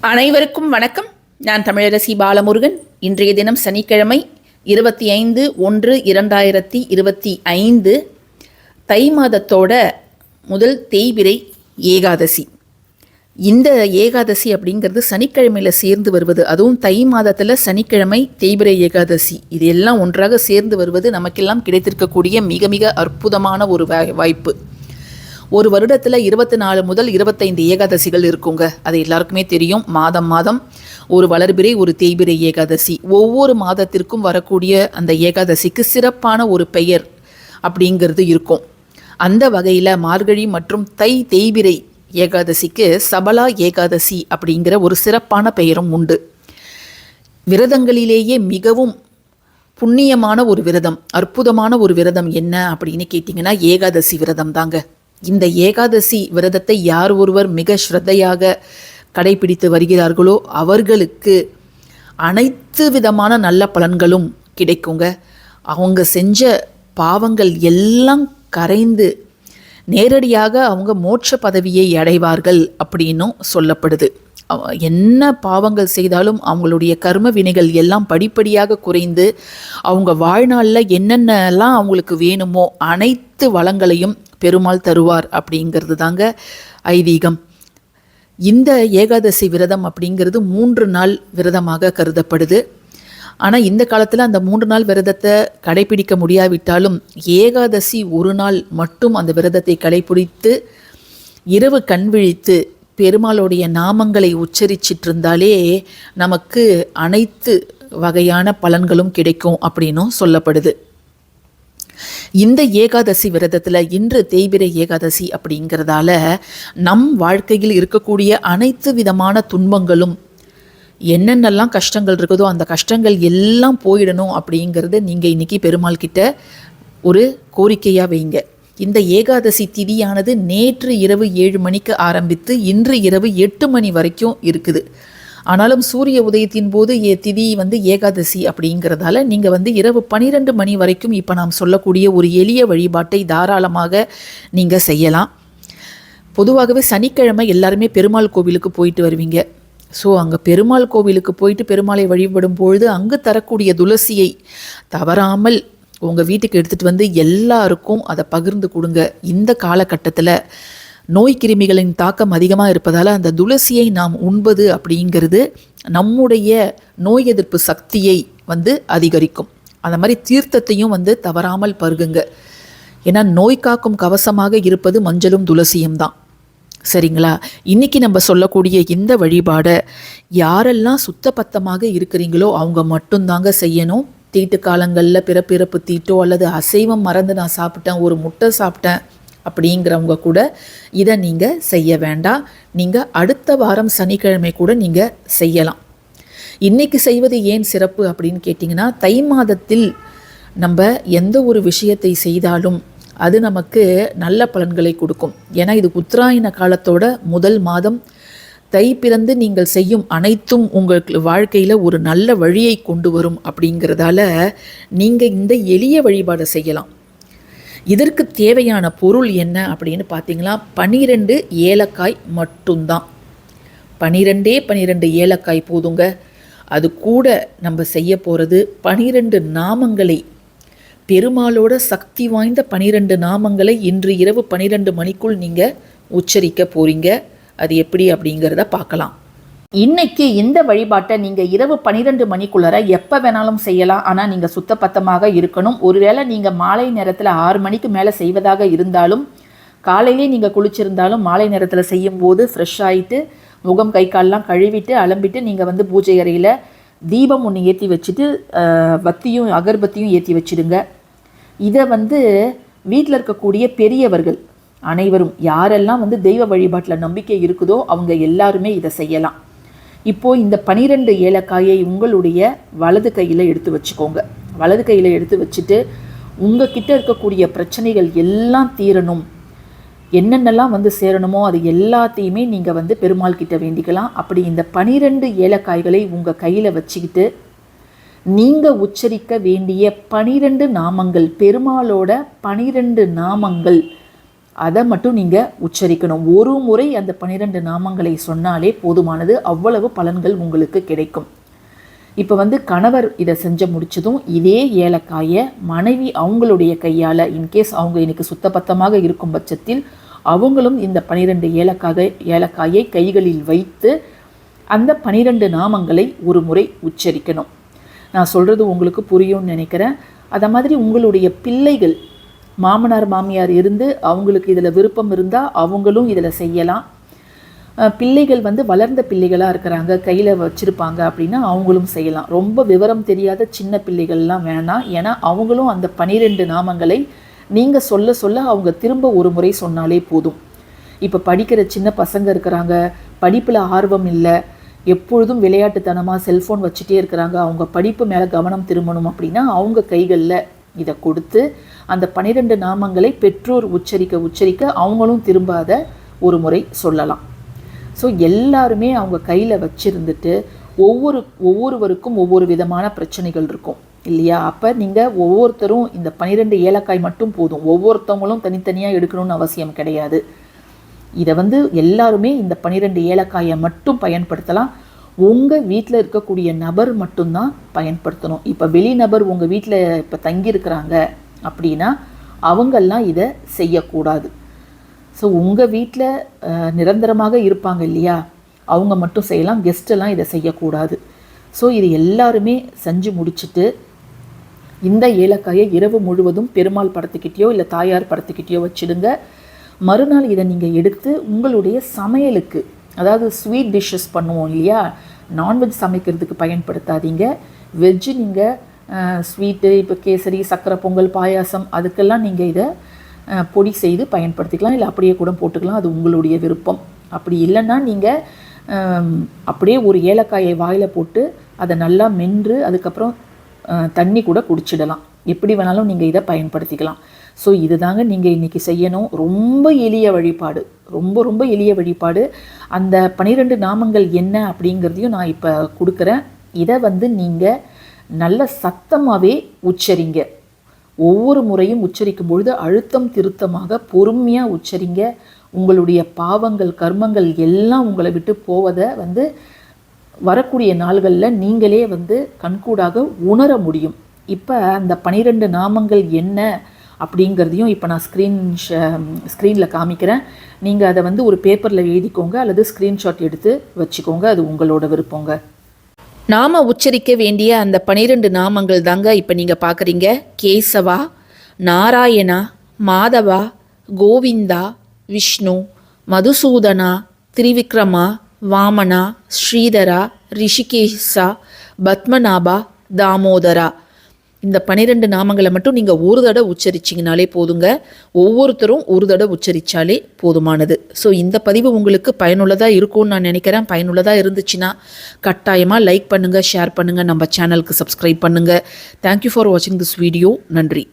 அனைவருக்கும் வணக்கம். நான் தமிழரசி பாலமுருகன். இன்றைய தினம் சனிக்கிழமை இருபத்தி ஐந்து ஒன்று இரண்டாயிரத்தி இருபத்தி ஐந்து தை மாதத்தோட முதல் தேய்பிரை ஏகாதசி. இந்த ஏகாதசி அப்படிங்கிறது சனிக்கிழமையில் சேர்ந்து வருவது. அதுவும் தை மாதத்தில் சனிக்கிழமை தேய்பிரை ஏகாதசி. இது எல்லாம் ஒன்றாக சேர்ந்து வருவது நமக்கெல்லாம் கிடைத்திருக்கக்கூடிய மிக மிக அற்புதமான ஒரு வா- வாய்ப்பு. ஒரு வருடத்தில் இருபத்தி நாலு முதல் இருபத்தைந்து ஏகாதசிகள் இருக்குங்க. அது எல்லாருக்குமே தெரியும். மாதம் மாதம் ஒரு வளர்பிறை ஒரு தேய்பிறை ஏகாதசி. ஒவ்வொரு மாதத்திற்கும் வரக்கூடிய அந்த ஏகாதசிக்கு சிறப்பான ஒரு பெயர் அப்படிங்கிறது இருக்கும். அந்த வகையில் மார்கழி மற்றும் தை தேய்பிறை ஏகாதசிக்கு சபலா ஏகாதசி அப்படிங்கிற ஒரு சிறப்பான பெயரும் உண்டு. விரதங்களிலேயே மிகவும் புண்ணியமான ஒரு விரதம் அற்புதமான ஒரு விரதம் என்ன அப்படின்னு கேட்டிங்கன்னா ஏகாதசி விரதம் தாங்க. இந்த ஏகாதசி விரதத்தை யார் ஒருவர் மிக ஸ்ரத்தையாக கடைபிடித்து வருகிறார்களோ அவர்களுக்கு அனைத்து விதமான நல்ல பலன்களும் கிடைக்குங்க. அவங்க செஞ்ச பாவங்கள் எல்லாம் கரைந்து நேரடியாக அவங்க மோட்ச பதவியை அடைவார்கள் அப்படின்னும் சொல்லப்படுது. அவ- என்ன பாவங்கள் செய்தாலும் அவங்களுடைய கர்ம வினைகள் எல்லாம் படிப்படியாக குறைந்து அவங்க வாழ்நாளில் என்னென்னலாம் அவங்களுக்கு வேணுமோ அனைத்து வளங்களையும் பெருமாள் தருவார் அப்படிங்கிறது தாங்க ஐதீகம். இந்த ஏகாதசி விரதம் அப்படிங்கிறது மூன்று நாள் விரதமாக கருதப்படுது. ஆனால் இந்த காலத்தில் அந்த மூன்று நாள் விரதத்தை கடைபிடிக்க முடியாவிட்டாலும் ஏகாதசி ஒரு நாள் மட்டும் அந்த விரதத்தை கடைபிடித்து இரவு கண் விழித்து பெருமாளுடைய நாமங்களை உச்சரிச்சிட்டுருந்தாலே நமக்கு அனைத்து வகையான பலன்களும் கிடைக்கும் அப்படின்னும் சொல்லப்படுது. இந்த ஏகாதசி விரதத்தில் இன்று தேய்பிர ஏகாதசி அப்படிங்கிறதால நம் வாழ்க்கையில் இருக்கக்கூடிய அனைத்து விதமான துன்பங்களும் என்னென்னலாம் கஷ்டங்கள் இருக்குதோ அந்த கஷ்டங்கள் எல்லாம் போயிடணும் அப்படிங்கிறத நீங்கள் இன்றைக்கி பெருமாள் கிட்ட ஒரு கோரிக்கையாக வைங்க. இந்த ஏகாதசி திதியானது நேற்று இரவு ஏழு மணிக்கு ஆரம்பித்து இன்று இரவு எட்டு மணி வரைக்கும் இருக்குது. ஆனாலும் சூரிய உதயத்தின் போது ஏ திதி வந்து ஏகாதசி அப்படிங்கிறதால நீங்கள் வந்து இரவு பன்னிரெண்டு மணி வரைக்கும் இப்போ நாம் சொல்லக்கூடிய ஒரு எளிய வழிபாட்டை தாராளமாக நீங்கள் செய்யலாம். பொதுவாகவே சனிக்கிழமை எல்லாருமே பெருமாள் கோவிலுக்கு போயிட்டு வருவீங்க. ஸோ அங்கே பெருமாள் கோவிலுக்கு போயிட்டு பெருமாளை வழிபடும் பொழுது அங்கு தரக்கூடிய துளசியை தவறாமல் உங்கள் வீட்டுக்கு எடுத்துகிட்டு வந்து எல்லாருக்கும் அதை பகிர்ந்து கொடுங்க. இந்த காலகட்டத்தில் நோய் கிருமிகளின் தாக்கம் அதிகமாக இருப்பதால் அந்த துளசியை நாம் உண்பது அப்படிங்கிறது நம்முடைய நோய் எதிர்ப்பு சக்தியை வந்து அதிகரிக்கும். அந்த மாதிரி தீர்த்தத்தையும் வந்து தவறாமல் பருகுங்க. ஏன்னா நோய் காக்கும் கவசமாக இருப்பது மஞ்சளும் துளசியும் தான். சரிங்களா? இன்னைக்கு நம்ம சொல்லக்கூடிய இந்த வழிபாடை யாரெல்லாம் சுத்தபத்தமாக இருக்கிறீங்களோ அவங்க மட்டும்தாங்க செய்யணும். தீட்டு காலங்களில் பிறப்பிறப்பு தீட்டோ அல்லது அசைவம் மறந்து நான் சாப்பிட்டேன் ஒரு முட்டை சாப்பிட்டேன் அப்படிங்கிறவங்க கூட இதை நீங்கள் செய்ய வேண்டாம். நீங்கள் அடுத்த வாரம் சனிக்கிழமை கூட நீங்கள் செய்யலாம். இன்னைக்கு செய்வது ஏன் சிறப்பு அப்படின்னு கேட்டிங்கன்னா தை மாதத்தில் நம்ம எந்த ஒரு விஷயத்தை செய்தாலும் அது நமக்கு நல்ல பலன்களை கொடுக்கும். ஏன்னா இது உத்தராயண காலத்தோட முதல் மாதம். தை பிறந்து நீங்கள் செய்யும் அனைத்தும் உங்களுக்கு வாழ்க்கையில் ஒரு நல்ல வழியை கொண்டு வரும் அப்படிங்கிறதால நீங்கள் இந்த எளிய வழிபாடை செய்யலாம். இதற்கு தேவையான பொருள் என்ன அப்படின்னு பார்த்தீங்கன்னா பனிரெண்டு ஏலக்காய் மட்டும்தான். பனிரெண்டே பனிரெண்டு ஏலக்காய் போதுங்க. அது கூட நம்ம செய்ய போகிறது பனிரெண்டு நாமங்களை. பெருமாளோட சக்தி வாய்ந்த பனிரெண்டு நாமங்களை இன்று இரவு பனிரெண்டு மணிக்குள் நீங்கள் உச்சரிக்க போகிறீங்க அது எப்படி அப்படிங்கிறத பார்க்கலாம். இன்னைக்கு இந்த வழிபாட்டை நீங்கள் இரவு பன்னிரெண்டு மணிக்குள்ளார எப்போ வேணாலும் செய்யலாம். ஆனால் நீங்கள் சுத்தபத்தமாக இருக்கணும். ஒருவேளை நீங்கள் மாலை நேரத்தில் ஆறு மணிக்கு மேலே செய்வதாக இருந்தாலும் காலையிலே நீங்கள் குளிச்சிருந்தாலும் மாலை நேரத்தில் செய்யும்போது ஃப்ரெஷ் ஆகிட்டு முகம் கை கால்லாம் கழுவிட்டு அலம்பிட்டு நீங்கள் வந்து பூஜை அறையில் தீபம் ஒன்று ஏற்றி வச்சுட்டு பத்தியும் வத்தியும் அகர்பத்தியும் ஏற்றி வச்சிடுங்க. இதை வந்து வீட்டில் இருக்கக்கூடிய பெரியவர்கள் அனைவரும் யாரெல்லாம் வந்து தெய்வ வழிபாட்டில் நம்பிக்கை இருக்குதோ அவங்க எல்லாருமே இதை செய்யலாம். இப்போ இந்த பனிரெண்டு ஏலக்காயை உங்களுடைய வலது கையில் எடுத்து வச்சுக்கோங்க. வலது கையில் எடுத்து வச்சுட்டு உங்ககிட்ட இருக்கக்கூடிய பிரச்சனைகள் எல்லாம் தீரணும். என்னென்னலாம் வந்து சேரணுமோ அது எல்லாத்தையுமே நீங்கள் வந்து பெருமாள் கிட்ட வேண்டிக்கலாம். அப்படி இந்த பனிரெண்டு ஏலக்காய்களை உங்கள் கையில் வச்சுக்கிட்டு நீங்கள் உச்சரிக்க வேண்டிய பனிரெண்டு நாமங்கள் பெருமாளோட பனிரெண்டு நாமங்கள் அதை மட்டும் நீங்கள் உச்சரிக்கணும். ஒரு முறை அந்த பன்னிரெண்டு நாமங்களை சொன்னாலே போதுமானது. அவ்வளவு பலன்கள் உங்களுக்கு கிடைக்கும். இப்போ வந்து கணவர் இதை செஞ்ச முடிச்சதும் இதே ஏலக்காயை மனைவி அவங்களுடைய கையால் இன்கேஸ் அவங்க இன்னைக்கு சுத்தபத்தமாக இருக்கும் பட்சத்தில் அவங்களும் இந்த பனிரெண்டு ஏலக்காக ஏலக்காயை கைகளில் வைத்து அந்த பனிரெண்டு நாமங்களை ஒரு முறை உச்சரிக்கணும். நான் சொல்கிறது உங்களுக்கு புரியும்னு நினைக்கிறேன். அதை மாதிரி உங்களுடைய பிள்ளைகள் மாமனார் மாமியார் இருந்து அவங்களுக்கு இதில் விருப்பம் இருந்தால் அவங்களும் இதில் செய்யலாம். பிள்ளைகள் வந்து வளர்ந்த பிள்ளைகளாக இருக்கிறாங்க கையில் வச்சுருப்பாங்க அப்படின்னா அவங்களும் செய்யலாம். ரொம்ப விவரம் தெரியாத சின்ன பிள்ளைகள்லாம் வேணாம். ஏன்னா அவங்களும் அந்த பனிரெண்டு நாமங்களை நீங்கள் சொல்ல சொல்ல அவங்க திரும்ப ஒரு முறை சொன்னாலே போதும். இப்போ படிக்கிற சின்ன பசங்க இருக்கிறாங்க படிப்பில் ஆர்வம் இல்லை எப்பொழுதும் விளையாட்டுத்தனமாக செல்ஃபோன் வச்சுட்டே இருக்கிறாங்க அவங்க படிப்பு மேலே கவனம் திரும்பணும் அப்படின்னா அவங்க கைகளில் இதை கொடுத்து அந்த பனிரெண்டு நாமங்களை பெற்றோர் உச்சரிக்க உச்சரிக்க அவங்களும் திரும்பாத ஒரு முறை சொல்லலாம். ஸோ எல்லாருமே அவங்க கையில் வச்சுருந்துட்டு ஒவ்வொரு ஒவ்வொருவருக்கும் ஒவ்வொரு விதமான பிரச்சனைகள் இருக்கும். இல்லையா? அப்போ நீங்கள் ஒவ்வொருத்தரும் இந்த பன்னிரெண்டு ஏலக்காய் மட்டும் போதும். ஒவ்வொருத்தவங்களும் தனித்தனியாக எடுக்கணும்னு அவசியம் கிடையாது. இதை வந்து எல்லாருமே இந்த பன்னிரெண்டு ஏலக்காயை மட்டும் பயன்படுத்தலாம். உங்கள் வீட்டில் இருக்கக்கூடிய நபர் மட்டும்தான் பயன்படுத்தணும். இப்போ வெளிநபர் உங்கள் வீட்டில் இப்போ தங்கியிருக்கிறாங்க அப்படின்னா அவங்கெல்லாம் இதை செய்யக்கூடாது. ஸோ உங்கள் வீட்டில் நிரந்தரமாக இருப்பாங்க இல்லையா? அவங்க மட்டும் செய்யலாம் கெஸ்ட்டெல்லாம் இதை செய்யக்கூடாது. ஸோ இது எல்லாருமே செஞ்சு முடிச்சுட்டு இந்த ஏலக்காயை இரவு முழுவதும் பெருமாள் படத்துக்கிட்டேயோ இல்லை தாயார் படத்துக்கிட்டேயோ வச்சுடுங்க. மறுநாள் இதை நீங்கள் எடுத்து உங்களுடைய சமையலுக்கு அதாவது ஸ்வீட் டிஷ்ஷஸ் பண்ணுவோம் இல்லையா? நான்வெஜ் சமைக்கிறதுக்கு பயன்படுத்தாதீங்க. வெஜ்ஜு நீங்கள் ஸ்வீட்டு இப்போ கேசரி சக்கரை பொங்கல் பாயாசம் அதுக்கெல்லாம் நீங்கள் இதை பொடி செய்து பயன்படுத்திக்கலாம். இல்லை அப்படியே கூட போட்டுக்கலாம். அது உங்களுடைய விருப்பம். அப்படி இல்லைன்னா நீங்கள் அப்படியே ஒரு ஏலக்காயை வாயில் போட்டு அதை நல்லா மென்று அதுக்கப்புறம் தண்ணி கூட குடிச்சிடலாம். எப்படி வேணாலும் நீங்கள் இதை பயன்படுத்திக்கலாம். ஸோ இதுதாங்க நீங்கள் இன்றைக்கி செய்யணும். ரொம்ப எளிய வழிபாடு. ரொம்ப ரொம்ப எளிய வழிபாடு. அந்த பன்னிரெண்டு நாமங்கள் என்ன அப்படிங்கிறதையும் நான் இப்போ கொடுக்குறேன். இதை வந்து நீங்கள் நல்ல சத்தமாகவே உச்சரிங்க. ஒவ்வொரு முறையும் உச்சரிக்கும் பொழுது அழுத்தம் திருத்தமாக பொறுமையாக உச்சரிங்க. உங்களுடைய பாவங்கள் கர்மங்கள் எல்லாம் உங்களை விட்டு போவதை வந்து வரக்கூடிய நாள்களில் நீங்களே வந்து கண்கூடாக உணர முடியும். இப்போ அந்த பனிரெண்டு நாமங்கள் என்ன அப்படிங்கிறதையும் இப்போ நான் ஸ்க்ரீன் ஸ்க்ரீனில் காமிக்கிறேன். நீங்கள் அதை வந்து ஒரு பேப்பரில் எழுதிக்கோங்க அல்லது ஸ்க்ரீன்ஷாட் எடுத்து வச்சுக்கோங்க. அது உங்களோட விருப்பங்க. நாம உச்சரிக்க வேண்டிய அந்த பனிரெண்டு நாமங்கள் தாங்க இப்போ நீங்கள் பார்க்குறீங்க கேசவா நாராயணா மாதவா கோவிந்தா விஷ்ணு மதுசூதனா திரிவிக்ரமா வாமனா ஸ்ரீதரா ரிஷிகேஷா பத்மநாபா தாமோதரா இந்த பன்னிரெண்டு நாமங்களை மட்டும் நீங்கள் ஒரு தடவை உச்சரிச்சிங்கனாலே போதுங்க. ஒவ்வொருத்தரும் ஒரு தடவை உச்சரித்தாலே போதுமானது. ஸோ இந்த பதிவு உங்களுக்கு பயனுள்ளதாக இருக்கும்னு நான் நினைக்கிறேன். பயனுள்ளதாக இருந்துச்சுன்னா கட்டாயமாக லைக் பண்ணுங்கள் ஷேர் பண்ணுங்கள் நம்ம சேனலுக்கு சப்ஸ்கிரைப் பண்ணுங்கள் தேங்க்யூ ஃபார் வாட்சிங் திஸ் வீடியோ நன்றி.